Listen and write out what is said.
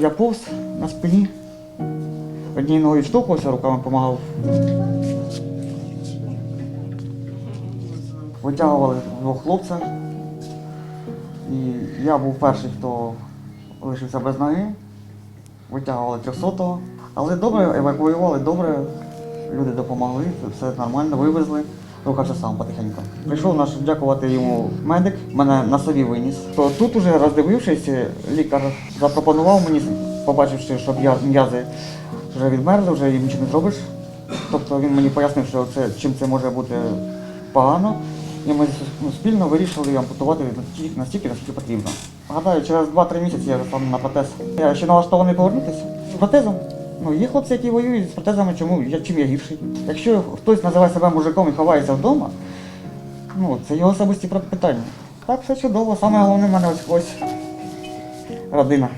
Я повз на спині. Однією ногою штовхувався, руками допомагав. Витягували двох хлопця. І я був перший, хто лишився без ноги. Витягували 300-го. Але добре, евакуювали добре. Люди допомогли, все нормально, вивезли. Рухався сам потихеньку. Прийшов наш дякувати йому медик, мене на собі виніс. То тут уже роздивившись, лікар запропонував мені, побачивши, що м'язи вже відмерзли, вже їм нічого не зробиш. Тобто він мені пояснив, що це, чим це може бути погано. І ми ну, спільно вирішили ампутувати настільки, наскільки потрібно. Гадаю, через 2-3 місяці я стану на протез. Я ще налаштований повернутися з протезом. Ну, є хлопці, які воюють з протезами, чому я чим я гірший. Якщо хтось називає себе мужиком і ховається вдома, ну це його особисті питання. Так, все чудово. Саме головне в мене ось ось родина.